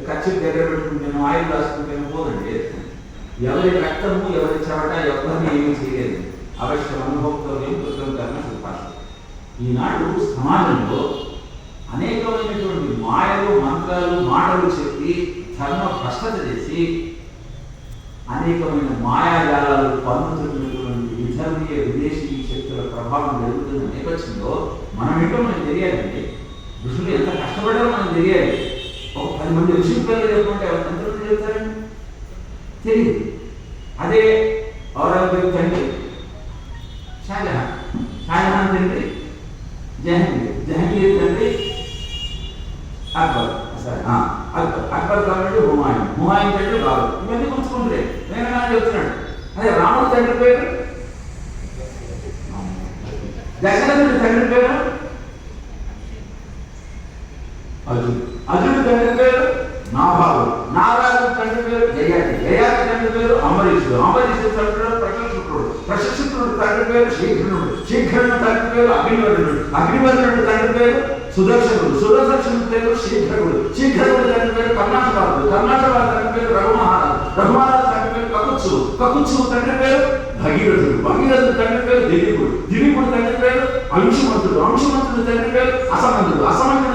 ఖర్చు దగ్గర పెట్టుకుంటేనో ఆయిల్ రాసుకుంటాను పోదండి. ఎవరి రక్తము ఎవరి చెమట ఎవరిని ఏమీ చేయలేదు. అవశ్యం అనుభవంతోనే కృతం కర్మ ఈనాడు సమాజంలో అనేకమైనటువంటి మాయలు మంత్రాలు మాటలు చెప్పి ధర్మ భ్రష్టత చేసి అనేకమైన మాయాజాలాలు పన్నుతున్నటువంటి విధర్మీయ విదేశీ శక్తుల ప్రభావం జరుగుతున్న నేపథ్యంలో మనం ఏంటో మనకు తెలియాలండి. ఋషులు ఎంత కష్టపడారో మనకు తెలియాలి. మంది ఋషుల పేర్లు చెప్పుకుంటే ఎంతమంది చెప్తారండి తెలియదు అదే ఔరంగజేబ్ తండ్రి షాజహాన్. షాజహాన్ తండ్రి జహంగీర్. జహంగీర్ తండ్రి అక్బర్. సరే అక్బర్. అక్బర్ కాబట్టి హుమాయూన్. హుమాయూన్ తండ్రి బాబు. ఇవన్నీ గుర్తుకుంటే నేను చెప్తున్నాడు. అదే రాముడు తండ్రి పేరు? దశరథుడి తండ్రి పేరు? అర్జున్ అర్జునుడి తండ్రి పేరు నాభాగు నారాజు తండ్రి పేరు జయాతి జయాతి తండ్రి పేరు అంబరీషుడు అంబరీషుడు తండ్రి పేరు ప్రశంసుకుడు తండ్రి పేరు శీఘ్రుడు శీఘ్రుడు తండ్రి పేరు అగ్నివర్ణుడు అగ్నివర్ణుడు తండ్రి పేరు సుదర్శనుడు సుదర్శనుడు పేరు శీఘ్రుడు శీఘ్రుడు తండ్రి పేరు కర్ణాటకారుడు కర్ణాటక తండ్రి పేరు రఘుమహారాజు రఘుమహారాజు తండ్రి పేరు కకుత్సు కకుత్సు తండ్రి పేరు భగీరథుడు భగీరథుడు తండ్రి పేరు దిలీపుడు దిలీపుడు తండ్రి పేరు అంశుమంతుడు అంశుమంతుడు తండ్రి పేరు అసమంతుడు అసమంతుడు